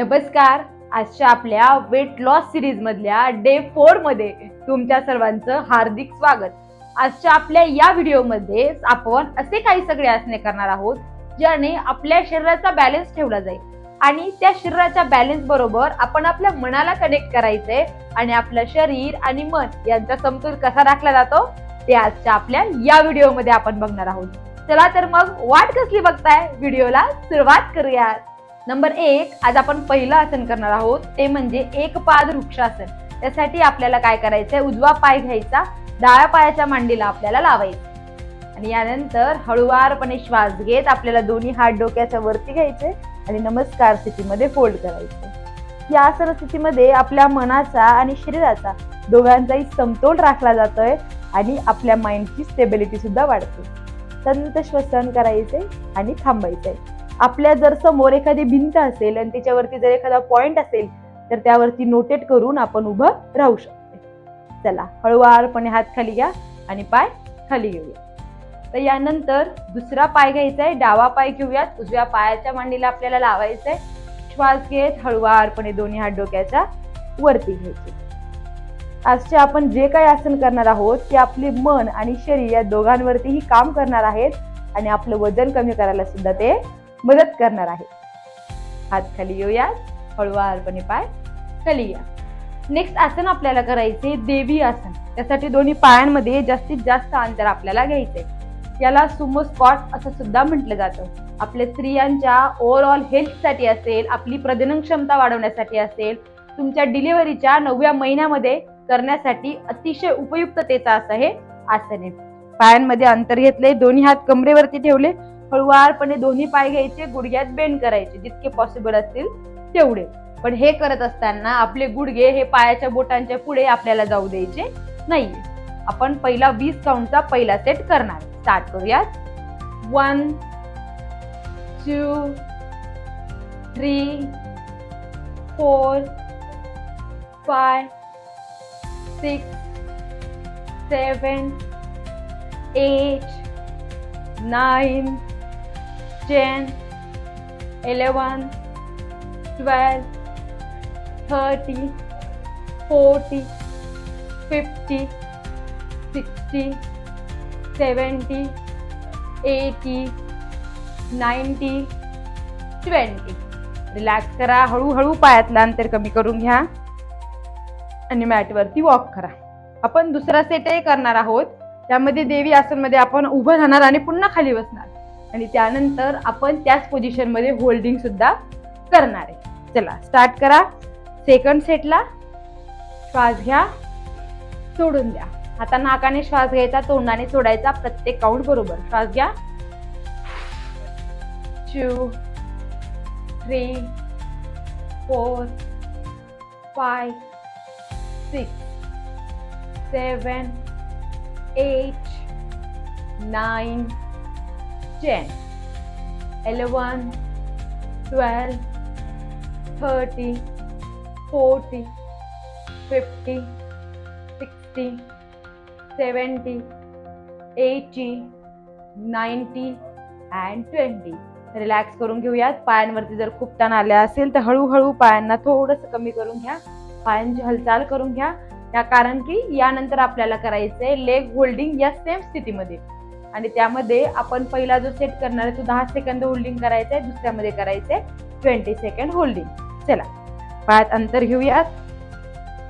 नमस्कार. आजच्या आपल्या वेट लॉस सिरीज मधल्या डे फोरमध्ये तुमच्या सर्वांचं हार्दिक स्वागत. आजच्या आपल्या या व्हिडिओमध्ये आपण असे काही सगळे आसने करणार आहोत ज्याने आपल्या शरीराचा बॅलन्स ठेवला जाईल. आणि त्या शरीराच्या बॅलन्स बरोबर आपण आपल्या मनाला कनेक्ट करायचंय आणि आपलं शरीर आणि मन यांचा समतोल कसा राखला जातो ते आजच्या आपल्या या व्हिडिओमध्ये आपण बघणार आहोत. चला तर मग वाट कसली बघताय? व्हिडिओला सुरुवात करूयात. नंबर एक आज आपण पहिलं आसन करणार आहोत ते म्हणजे एक पाद वृक्षासन. त्यासाठी आपल्याला काय करायचंय? उजवा पाय घ्यायचा डाव्या पायाच्या मांडीला आपल्याला लावायचं. आणि यानंतर हळुवारपणे श्वास घेत आपल्याला दोन्ही हात डोक्याच्या वरती घ्यायचे आणि नमस्कार स्थितीमध्ये फोल्ड करायचे. या आसन स्थितीमध्ये आपल्या मनाचा आणि शरीराचा दोघांचाही समतोल राखला जातोय आणि आपल्या माइंडची स्टेबिलिटी सुद्धा वाढते. संत श्वसन करायचे आणि थांबायचे. आपल्या जर समोर एखादी भिंत असेल आणि त्याच्यावरती जर एखादा पॉइंट असेल तर त्यावरती नोटेट करून आपण उभं राहू शकतो. चला हळुवारपणे हात खाली घ्या आणि पाय खाली घेऊया. तर यानंतर दुसरा पाय घ्यायचा आहे डावा पाय घेऊयात. उजव्या पायाच्या मांडीला आपल्याला लावायचंय. श्वास घेत हळुवारपणे दोन्ही हात डोक्याच्या वरती घ्यायचे. आजचे आपण जे काही आसन करणार आहोत ते आपले मन आणि शरीर या दोघांवरतीही काम करणार आहेत आणि आपलं वजन कमी करायला सुद्धा ते मदत करणार आहे. हात खाली येऊयात हळूवारपणे पाय खाली या. नेक्स्ट आसन आपल्याला करायचे देवी आसन. त्यासाठी दोन्ही पायांमध्ये जास्तीत जास्त अंतर आपल्याला घ्यायचे याला सुमो स्पॉट असं सुद्धा म्हटलं जातं. आपल्या स्त्रियांच्या ओव्हरऑल हेल्थसाठी असेल आपली प्रजनन क्षमता वाढवण्यासाठी असेल तुमच्या डिलिव्हरीच्या नवव्या महिन्यामध्ये करण्यासाठी अतिशय उपयुक्ततेचं असं हे आसन आहे. पायांमध्ये अंतर घेतले दोन्ही हात कमरेवरती ठेवले हळुवारपणे दोन्ही पाय घ्यायचे गुडघ्यात बेंड करायचे जितके पॉसिबल असतील तेवढे. पण हे करत असताना आपले गुडघे हे पायाच्या बोटांच्या पुढे आपल्याला जाऊ द्यायचे नाही आपण पहिला वीस काउंटचा पहिला सेट करणार. स्टार्ट करूयात. One two three four five six seven eight nine ten eleven twelve thirty forty fifty sixty seventy eighty ninety twenty relax करा हळूहळू पायातलं अंतर कमी करून घ्या. आणि मॅटवरती वॉक करा. आपण दुसरा सेटही करणार आहोत. त्यामध्ये देवी आसनमध्ये आपण उभं राहणार आणि पुन्हा खाली बसणार. आणि त्यानंतर आपण त्याच पोझिशनमध्ये होल्डिंग सुद्धा करणार आहे. चला स्टार्ट करा. सेकंड सेटला श्वास घ्या. सोडून द्या. आता नाकाने श्वास घ्यायचा तोंडाने सोडायचा प्रत्येक काउंट बरोबर. श्वास घ्या. Two three four five six seven eight nine ten eleven twelve thirty forty fifty sixty seventy eighty ninety and twenty relax करून घेऊयात. पायांवरती जर खूप ताण आल्या असेल तर हळूहळू पायांना थोडंसं कमी करून घ्या. पायांची हालचाल करून घ्या. त्या कारण की यानंतर आपल्याला करायचंय लेग होल्डिंग या सेम स्थितीमध्ये आणि त्यामध्ये आपण पहिला जो सेट करणार आहे तो दहा सेकंद होल्डिंग करायचा आहे दुसऱ्यामध्ये करायचंय ट्वेंटी सेकंड होल्डिंग चला पायात अंतर घेऊयात.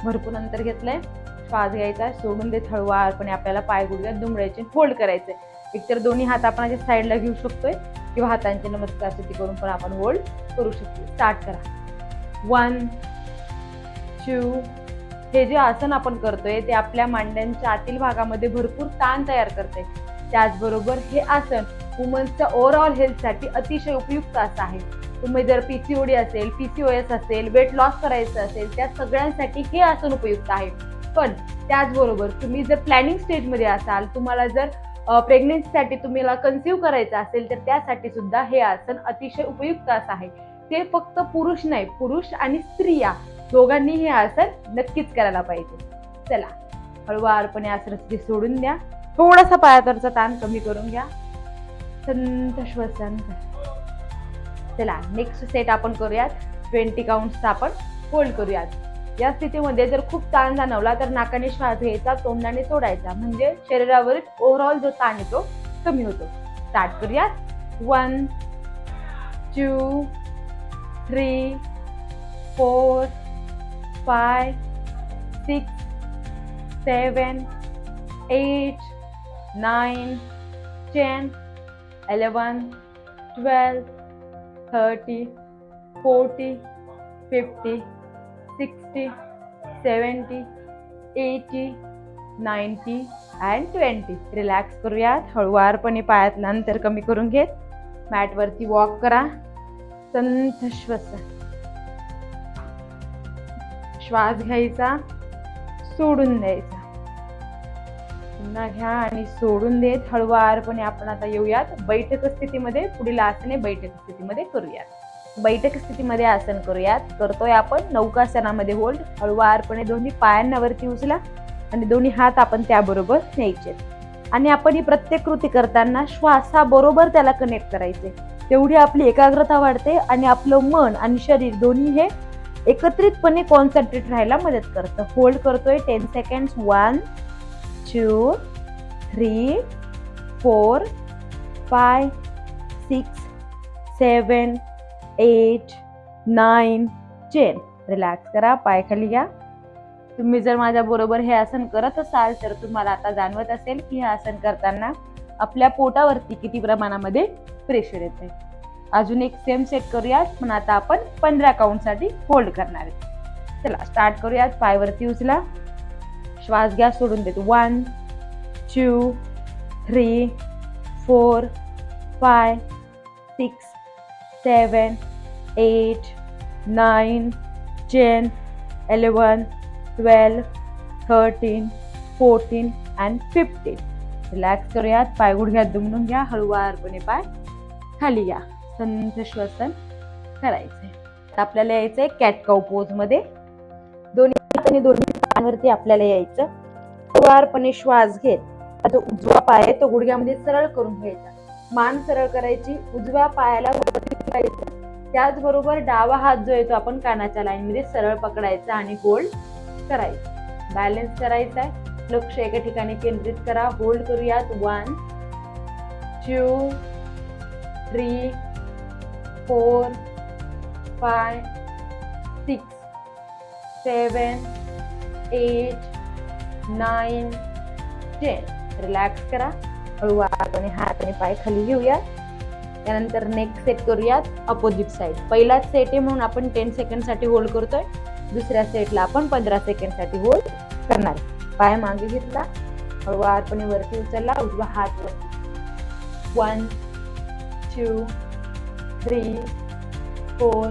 भरपूर अंतर घेतलंय. श्वास घ्यायचा सोडून देत हळूवारपणे आपल्याला पाय गुडघ्यात दुमडायचे होल्ड करायचे. एकतर दोन्ही हात आपण अशा साईडला घेऊ शकतोय किंवा हातांचे नमस्कार स्थिती करून पण आपण होल्ड करू शकतो स्टार्ट करा. वन टू हे जे आसन आपण करतोय ते आपल्या मांड्यांच्या आतील भागामध्ये भरपूर ताण तयार करते त्याचबरोबर हे आसन वुमन्सच्या ओव्हरऑल हेल्थसाठी अतिशय उपयुक्त असं आहे. तुम्ही जर पी सी ओ डी असेल पीसी ओ एस असेल वेट लॉस करायचं असेल त्या सगळ्यांसाठी हे आसन उपयुक्त आहे. पण त्याचबरोबर तुम्ही जर प्लॅनिंग स्टेजमध्ये असाल तुम्हाला जर प्रेग्नेन्सीसाठी तुम्हाला कन्सिव्ह करायचं असेल तर त्यासाठी सुद्धा हे आसन अतिशय उपयुक्त असं आहे. ते फक्त पुरुष नाही पुरुष आणि स्त्रिया दोघांनी हे आसन नक्कीच करायला पाहिजे. चला हळूवारपणे आसन सोडून द्या. थोडासा पायातरचा ताण कमी करून घ्या. संत श्वसन चला नेक्स्ट सेट आपण करूयात. ट्वेंटी काउंट्सचा आपण होल्ड करूयात. या स्थितीमध्ये जर खूप ताण जाणवला तर नाकाने श्वास घ्यायचा तोंडाने सोडायचा. म्हणजे शरीरावरील ओव्हरऑल जो ताण आहे तो कमी होतो. स्टार्ट करूयात. One two three four five six seven eight nine ten eleven twelve thirty forty fifty sixty seventy eighty ninety and twenty. Relax करूयात. हळुवारपणे पायातलं अंतर कमी करून घेत. मॅटवरती वॉक करा. संथ श्वसन. श्वास घ्यायचा. सोडून द्यायचा. पुन्हा घ्या आणि सोडून देत हळुवारपणे आपण आता येऊयात. बैठक स्थितीमध्ये पुढील आसने बैठक स्थितीमध्ये करूयात. बैठक स्थितीमध्ये आसन करूयात. करतोय आपण नौकासनामध्ये होल्ड हळुवारपणे दोन्ही पायांना वरती उचला आणि दोन्ही हात आपण त्याबरोबर न्यायचे. आणि आपण ही प्रत्येक कृती करताना श्वासाबरोबर त्याला कनेक्ट करायचे. तेवढी आपली एकाग्रता वाढते आणि आपलं मन आणि शरीर दोन्ही हे एकत्रितपणे कॉन्सन्ट्रेट राहायला मदत करतं. होल्ड करतोय ten seconds one two, three four five six seven eight nine ten relax करा पाय खाली घ्या. तुम्ही जर माझ्या बरोबर हे आसन करत असाल तर तुम्हाला आता जाणवत असेल की हे आसन करताना आपल्या पोटावरती किती प्रमाणामध्ये प्रेशर येते अजून एक सेम सेट करूयात पण आता आपण पंधरा काउंटसाठी होल्ड करणार आहे. चला स्टार्ट करूयात. पायवरती उचला. श्वास घ्या सोडून देतो. One two three four five six seven eight nine ten eleven twelve thirteen fourteen and fifteen relax करूयात पाय गुडघ्यात दुमडून घ्या हळुवारपणे पाय खाली या. संथ श्वसन करायचंय. आपल्याला यायचंय कॅटकाऊ पोजमध्ये. दोन्ही दोन्ही पायांवरती आपल्याला यायचं. हळुवारपणे श्वास घेत जो उजवा पाय आहे तो गुडघ्यामध्ये सरळ करून घ्यायचा. मान सरळ करायची उजव्या पायाला करायचं त्याचबरोबर डावा हात जो आहे तो आपण कानाच्या लाईन मध्ये सरळ पकडायचा आणि होल्ड करायचा. बॅलन्स करायचा आहे. लक्ष एका ठिकाणी केंद्रित करा. होल्ड करूयात. One two three four five six seven eight nine ten relax करा. हळूवारपणे हात आणि पाय खाली घेऊया त्यानंतर नेक्स्ट सेट करूयात. अपोजिट साईड पहिलाच सेट आहे म्हणून आपण टेन सेकंडसाठी होल्ड करतोय. दुसऱ्या सेटला आपण पंधरा सेकंडसाठी होल्ड करणार. पाय मागे घेतला. हळूवारपणे वरती उचलला. उजवा हात वर. One two three four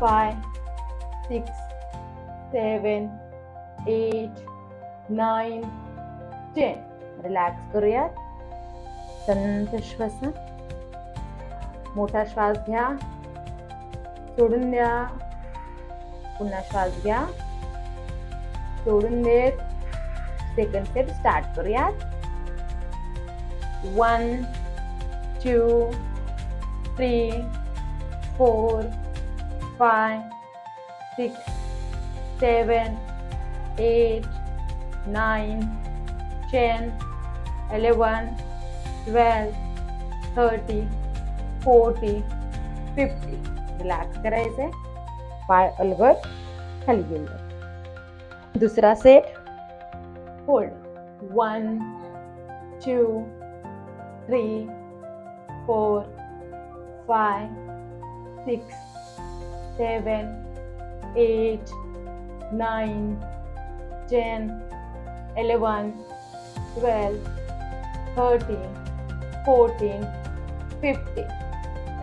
five six seven eight nine ten relax करूयात संत श्वसन। मोठा श्वास घ्या। सोडून द्या। पुन्हा श्वास घ्या। सोडून देत। सेकंड सेट स्टार्ट करूयात one two three four five six seven eight nine ten eleven twelve thirty forty fifty relax करायचंय पाय अलगद खाली घेऊया दुसरा set hold one two three four five six seven eight nine ten eleven twelve thirteen fourteen fifty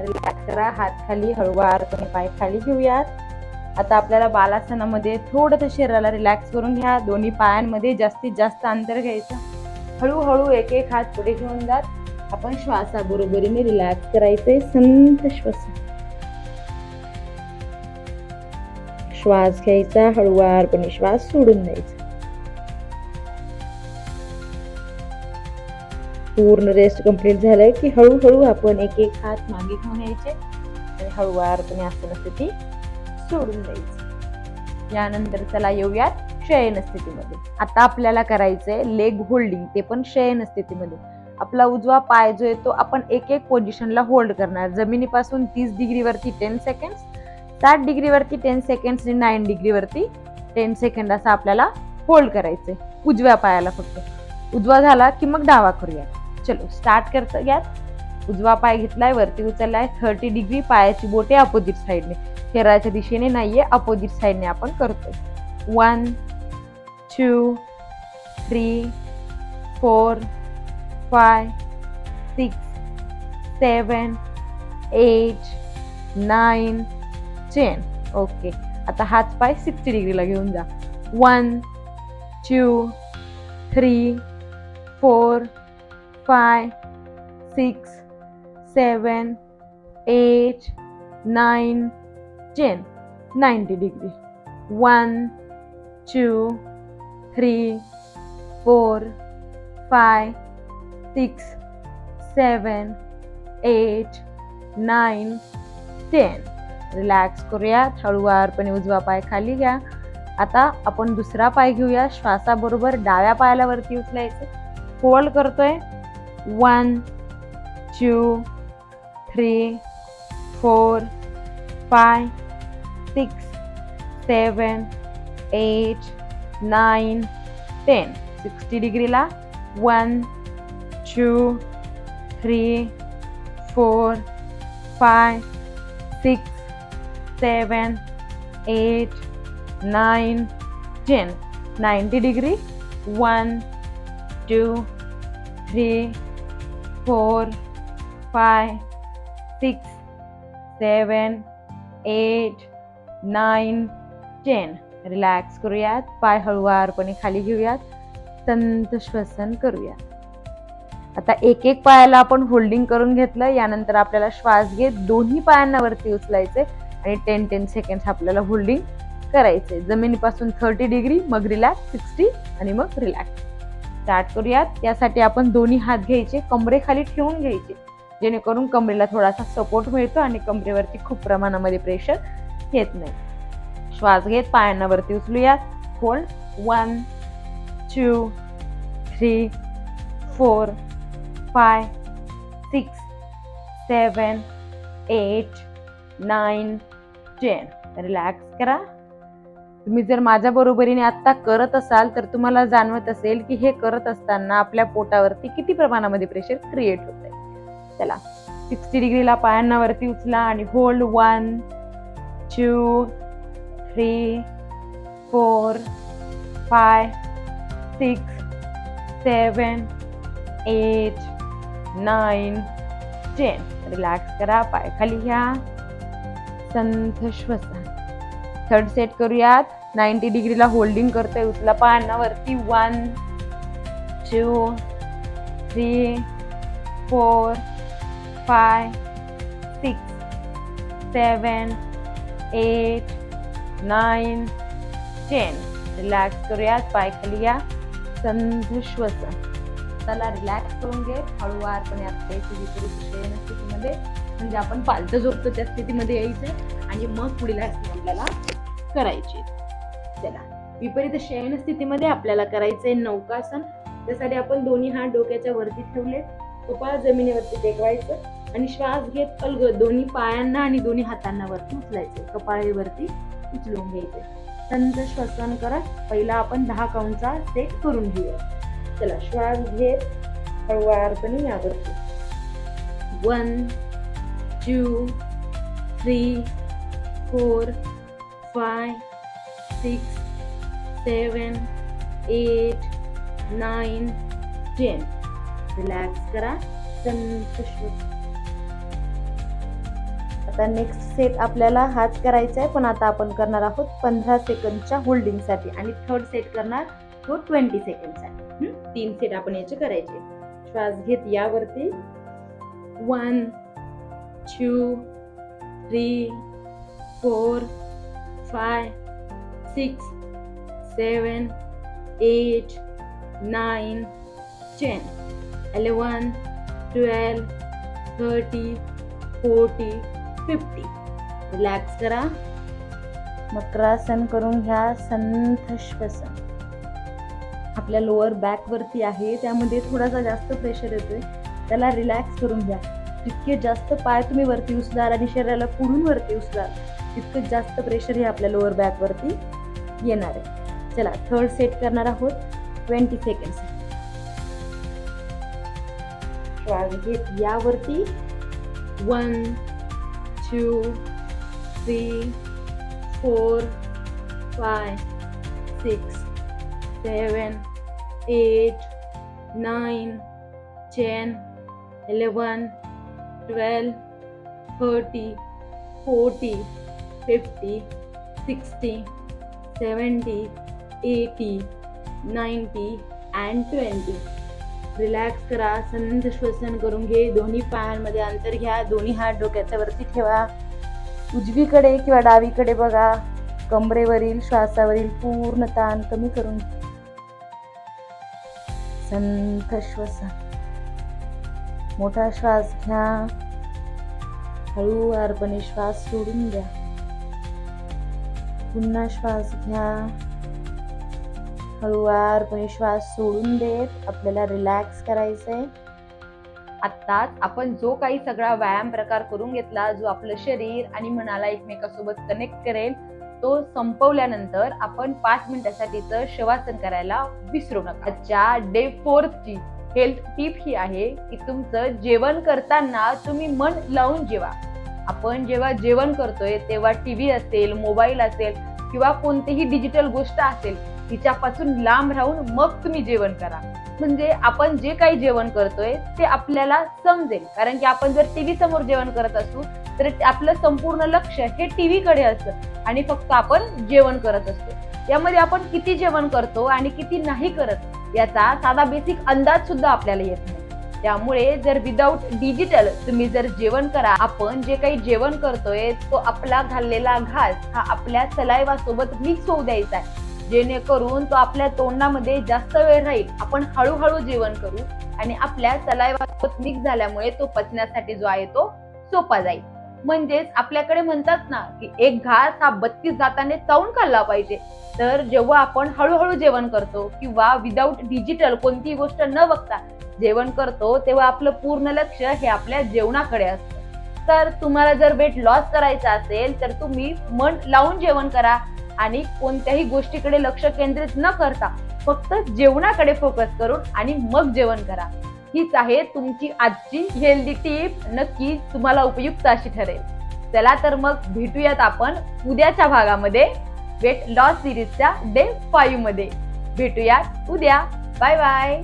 relax करा. हात खाली हळूवारपणे पाय खाली घेऊयात. आता आपल्याला बालासनामध्ये थोडंसं शरीराला रिलॅक्स करून घ्या. दोन्ही पायांमध्ये जास्तीत जास्त अंतर घ्यायचं. हळूहळू एक एक हात पुढे घेऊन जात. आपण श्वासाबरोबरीने रिलॅक्स करायचे. संत श्वास. श्वास घ्यायचा. हळुवारपणे श्वास सोडून द्यायचा. पूर्ण रेस्ट कंप्लीट झालंय की हळूहळू आपण एक एक हात मागे घेऊन यायचे आणि हळुवारपणे आसन स्थिती सोडून द्यायची. यानंतर चला येऊयात शयन स्थितीमध्ये आता आपल्याला करायचंय लेग होल्डिंग ते पण शयन स्थितीमध्ये आपला उजवा पाय जो आहे तो आपण एक एक पोझिशनला होल्ड करणार. जमिनीपासून तीस डिग्रीवरती टेन सेकंड साठ डिग्रीवरती टेन सेकंड आणि नाईन डिग्रीवरती टेन सेकंड असं आपल्याला होल्ड करायचंय. उजव्या पायाला फक्त. उजवा झाला की मग डावा करूया चलो स्टार्ट करतं यात उजवा पाय घेतलाय वरती उचललाय. थर्टी डिग्री पायाची बोटे अपोजिट साईडने शरीराच्या दिशेने नाहीये अपोजिट साईडने आपण करतो one two three four five six seven eight nine ten okay आता हाच पाय सिक्स्टी डिग्रीला घेऊन जा. One two three four five six seven eight nine ten ninety degree. One two three four five six seven eight nine ten. Relax करूयात हळूवारपणे उजवा पाय खाली घ्या. आता आपण दुसरा पाय घेऊया. श्वासाबरोबर डाव्या पायाला वरती उचलायचं. होल्ड करतोय. One two three four five six seven eight nine ten sixty डिग्रीला one two three four five six seven eight nine ten ninety degree one two three four five six seven eight nine ten. Relax करूयात पाय हळुवारपणे खाली घेऊयात संत श्वसन करूयात. आता एक एक पायाला आपण होल्डिंग करून घेतलं यानंतर आपल्याला श्वास घेत दोन्ही पायांना वरती उचलायचे आणि टेन टेन सेकंड आपल्याला होल्डिंग करायचे. जमिनीपासून थर्टी डिग्री मग रिलॅक्स सिक्स्टी आणि मग रिलॅक्स स्टार्ट करूयात. त्यासाठी आपण दोन्ही हात घ्यायचे कमरेखाली ठेवून घ्यायचे. जेणेकरून कमरेला थोडासा सपोर्ट मिळतो आणि कमरेवरती खूप प्रमाणामध्ये प्रेशर येत नाही. श्वास घेत पायांना वरती उचलूयात. Hold one two three four five six seven eight nine ten relax करा. तुम्ही जर माझ्या बरोबरीने आत्ता करत असाल तर तुम्हाला जाणवत असेल की हे करत असताना आपल्या पोटावरती किती प्रमाणामध्ये प्रेशर क्रिएट होत आहे चला सिक्स्टी डिग्रीला पायांना वरती उचला आणि hold one two three four five six seven eight nine ten relax करा पाय खाली घ्या. संथ श्वसन. थर्ड सेट करूयात. नाईन्टी डिग्रीला होल्डिंग करतोय उचला पायांना वरती one two three four five six seven eight nine ten. Relax करूयात. पाय खाली या. संध श्वसन. त्याला रिलॅक्स करून घे. हळूवारपणे आपल्या विपरीत स्थितीमध्ये म्हणजे आपण पालतं झोपतो त्या स्थितीमध्ये यायचं. आणि मग पुढील आपल्याला करायचे. चला विपरीत शयन स्थितीमध्ये आपल्याला करायचंय नौकासन. त्यासाठी आपण दोन्ही हात डोक्याच्या वरती ठेवले कपाळ जमिनीवरती टेकवायचं आणि श्वास घेत अलग दोन्ही पायांना आणि दोन्ही हातांना वरती उचलायचे. कपाळीवरती उचलून घ्यायचे. संत श्वसन करत पहिला आपण दहा काउंटचा सेट करून घेऊया. चला श्वास घेत हळूवारपणे यावरती. One two three four five six seven eight nine ten. Relax करा. संत आता नेक्स्ट सेट आपल्याला हाच करायचा आहे पण आता आपण करणार आहोत पंधरा सेकंदच्या होल्डिंगसाठी आणि थर्ड सेट करणार तो ट्वेंटी सेकंडसाठी तीन सेट आपण याचे करायचे श्वास घेत यावरती. One two three four five six seven eight, nine ten, eleven twelve thirty forty fifty relax करा. मकरासन करून घ्या. संथ श्वसन आपल्या लोअर बॅकवरती आहे. त्यामध्ये थोडासा जास्त प्रेशर येतोय. त्याला रिलॅक्स करून घ्या. जितके जास्त पाय तुम्ही वरती उचलाल आणि शरीराला पुढून वरती उचलाल. तितकं जास्त प्रेशर हे आपल्या लोअर बॅकवरती येणार आहे. चला थर्ड सेट करणार आहोत. ट्वेंटी सेकंड्स श्वास घेत यावरती. One two three four five six seven eight nine ten eleven twelve thirty forty fifty sixty seventy eighty ninety and twenty relax करा संत श्वसन करून घे दोन्ही पायांमध्ये अंतर घ्या दोन्ही हात डोक्याच्या वरती ठेवा. उजवीकडे किंवा डावीकडे बघा. कमरेवरील श्वासावरील पूर्ण ताण कमी करून घ्या. संथ श्वसन. मोठा श्वास घ्या. हळूवारपणे श्वास सोडून द्या. पुन्हा श्वास घ्या. हळूवारपणे श्वास सोडून देत आपल्याला रिलॅक्स करायचंय. आत्ताच आपण जो काही सगळा व्यायाम प्रकार करून घेतला जो आपलं शरीर आणि मनाला एकमेकासोबत कनेक्ट करेल तो संपवल्यानंतर आपण पाच मिनिटासाठीच शवासन करायला विसरू नका. आजच्या डे फोर्थची हेल्थ टिप ही आहे की तुमचं जेवण करताना तुम्ही मन लावून जेवा. आपण जेव्हा जेवण करतोय तेव्हा टीव्ही असेल मोबाईल असेल किंवा कोणतीही डिजिटल गोष्ट असेल तिच्यापासून लांब राहून मग तुम्ही जेवण करा. म्हणजे आपण जे काही जेवण करतोय ते आपल्याला समजेल. कारण की आपण जर टीव्ही समोर जेवण करत असू तर आपलं संपूर्ण लक्ष हे टीव्ही कडे असतं आणि फक्त आपण जेवण करत असतो. यामध्ये आपण किती जेवण करतो आणि किती नाही करत याचा साधा बेसिक अंदाज सुद्धा आपल्याला येत नाही. त्यामुळे जर विदाऊट डिजिटल तुम्ही जर जेवण करा आपण जे काही जेवण करतोय तो आपला घाललेला घास हा आपल्या सलायवा सोबत मिक्स होऊ द्यायचा आहे. जेणेकरून तो आपल्या तोंडामध्ये जास्त वेळ राहील. आपण हळूहळू जेवण करू आणि आपल्या सलायवा सोबत मिक्स झाल्यामुळे तो पचण्यासाठी जो आहे तो सोपा जाईल. म्हणजेच आपल्याकडे म्हणतात ना की एक घास हा बत्तीस जाताने चावून खाल्ला पाहिजे. तर जेव्हा आपण हळूहळू जेवण करतो किंवा विदाऊट डिजिटल कोणतीही गोष्ट न बघता जेवण करतो तेव्हा आपलं पूर्ण लक्ष हे आपल्या जेवणाकडे असतं. तर तुम्हाला जर वेट लॉस करायचा असेल तर तुम्ही मन लावून जेवण करा आणि कोणत्याही गोष्टीकडे लक्ष केंद्रित न करता फक्त जेवणाकडे फोकस करून आणि मग जेवण करा. हीच आहे तुमची आजची हेल्दी टीप नक्की तुम्हाला उपयुक्त अशी ठरेल. चला तर मग भेटूयात आपण उद्याच्या भागामध्ये वेट लॉस सिरीजच्या डे फाईव्हमध्ये. भेटूयात उद्या. Bye bye